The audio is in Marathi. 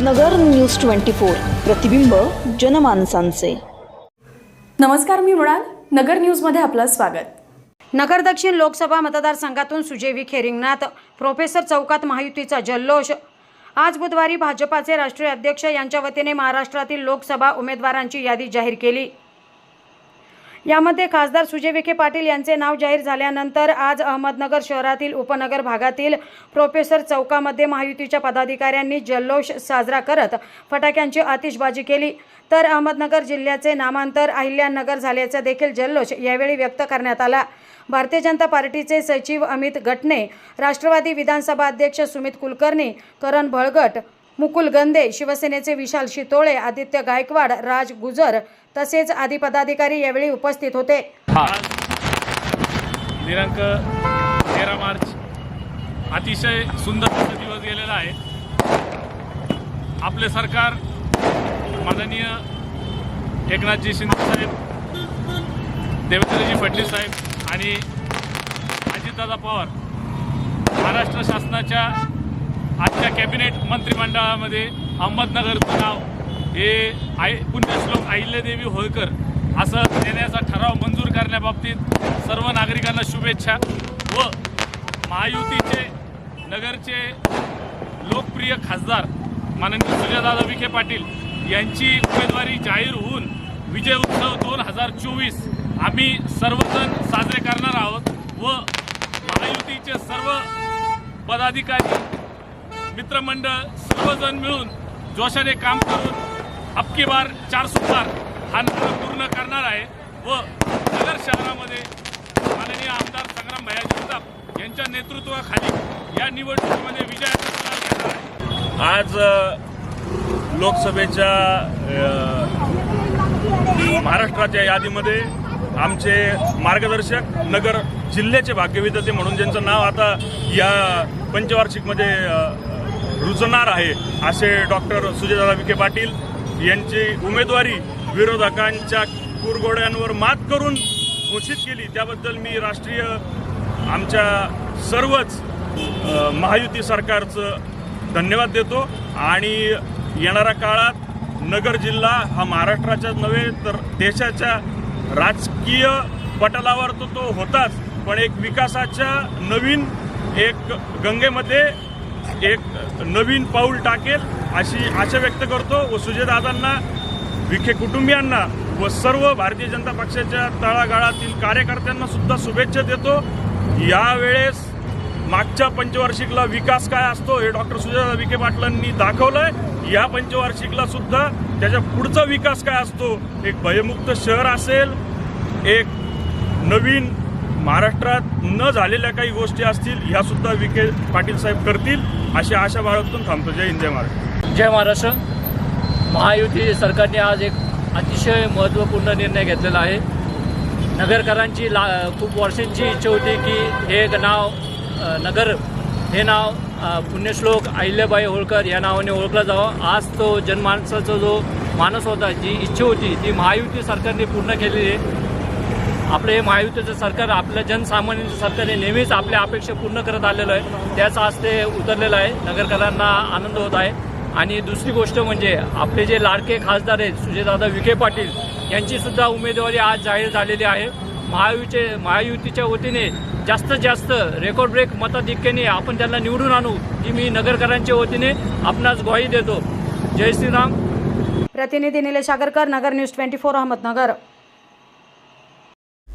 नगर न्यूज ट्वेंटी फोर. प्रतिबिंब जनमानसांचे. नमस्कार मी मृणाल. नगर न्यूजमध्ये आपलं स्वागत. नगर दक्षिण लोकसभा मतदारसंघातून सुजय विखे रिंगणात प्रोफेसर चौकात महायुतीचा जल्लोष. आज बुधवारी भाजपाचे राष्ट्रीय अध्यक्ष यांच्या वतीने महाराष्ट्रातील लोकसभा उमेदवारांची यादी जाहीर केली. यामध्ये खासदार सुजय विखे पाटील यांचे नाव जाहीर झाल्यानंतर आज अहमदनगर शहरातील उपनगर भागातील प्रोफेसर चौकामध्ये महायुतीच्या पदाधिकाऱ्यांनी जल्लोष साजरा करत फटाक्यांची आतिषबाजी केली. तर अहमदनगर जिल्ह्याचे नामांतर अहिल्यानगर झाल्याचा देखील जल्लोष यावेळी व्यक्त करण्यात आला. भारतीय जनता पार्टीचे सचिव अमित गटणे राष्ट्रवादी विधानसभा अध्यक्ष सुमित कुलकर्णी करण भळगट मुकुल गंदे शिवसेनेचे विशाल शितोळे आदित्य गायकवाड राज गुजर तसेच आदी पदाधिकारी यावेळी उपस्थित होते. दिनांक तेरा मार्च अतिशय सुंदर दिवस गेलेला आहे. आपले सरकार माननीय एकनाथजी शिंदे साहेब देवेंद्रजी फडणवीस साहेब आणि अजितदादा पवार महाराष्ट्र शासनाच्या आजच्या कॅबिनेट मंत्रिमंडळामध्ये अहमदनगरचं नाव हे आय पुण्यश्लोक अहिल्यादेवी होळकर असं देण्याचा ठराव मंजूर करण्याबाबतीत सर्व नागरिकांना शुभेच्छा व महायुतीचे नगरचे लोकप्रिय खासदार माननीय सूर्यदादा विखे पाटील यांची उमेदवारी जाहीर होऊन विजय उत्सव दोन हजार चोवीस आम्ही सर्वजण साजरे करणार आहोत व महायुतीचे सर्व पदाधिकारी मित्रमंडळ सर्वजण मिळून जोशाने काम करून अबकी बार चार सुधार हा नारा पूर्ण करणार आहे व नगर शहरामध्ये माननीय आमदार संग्राम भैया जगताप यांच्या नेतृत्वाखाली या निवडणुकीमध्ये विजय आज लोकसभेच्या महाराष्ट्राच्या यादीमध्ये आमचे मार्गदर्शक नगर जिल्ह्याचे भाग्यविधते म्हणून ज्यांचं नाव आता या पंचवार्षिकमध्ये रुजणार आहे असे डॉक्टर सुजयदादा विखे पाटील यांची उमेदवारी विरोधकांच्या कुरघोड्यांवर मात करून घोषित केली. त्याबद्दल मी राष्ट्रीय आमच्या सर्वच महायुती सरकारचं धन्यवाद देतो. आणि येणाऱ्या काळात नगर जिल्हा हा महाराष्ट्राच्याच नव्हे तर देशाच्या राजकीय पटलावर तो तो होताच. पण एक विकासाच्या नवीन एक गंगेमध्ये एक नवीन पाऊल टाकेल अशी आशा व्यक्त करतो व सुजयदादांना विखे कुटुंबियांना व सर्व भारतीय जनता पक्षाच्या तळागाळातील कार्यकर्त्यांना सुद्धा शुभेच्छा देतो. यावेळेस मागच्या पंचवार्षिकला विकास काय असतो हे डॉक्टर सुजयदादा विखे पाटलांनी दाखवलंय. या पंचवार्षिकला सुद्धा त्याच्या पुढचा विकास काय असतो एक भयमुक्त शहर असेल एक नवीन महाराष्ट्रात न झालेल्या काही गोष्टी असतील ह्या सुद्धा विखे पाटील साहेब करतील अशी आशा बाळगतून थांबतो. जय हिंद जय महाराष्ट्र. जय महाराष्ट्र. महायुती सरकारने आज एक अतिशय महत्त्वपूर्ण निर्णय घेतलेला आहे. नगरकरांची ला खूप वर्षांची इच्छा होती की हे नाव नगर हे नाव पुण्यश्लोक अहिल्याबाई होळकर या नावाने ओळखला जावं. आज तो जनमानसाचा जो मानस होता जी इच्छा होती ती महायुती सरकारने पूर्ण केलेली आहे. आपलं हे महायुतीचं सरकार आपलं जनसामान्यांचं सरकार हे नेहमीच आपल्या अपेक्षा पूर्ण करत आलेलं आहे. त्याच आज ते उतरलेलं आहे. नगरकरांना आनंद होत आहे. आणि दुसरी गोष्ट म्हणजे आपले जे लाडके खासदार आहेत सुजयदादा विखे पाटील यांचीसुद्धा उमेदवारी आज जाहीर झालेली आहे. महायुतीचे महायुतीच्या वतीने जास्तीत जास्त रेकॉर्ड ब्रेक मताधिक्याने आपण त्यांना निवडून आणू ही मी नगरकरांच्या वतीने आपणास ग्वाही देतो. जय श्रीराम. प्रतिनिधी Nilesh Agarkar Nagar news twenty four Ahmednagar.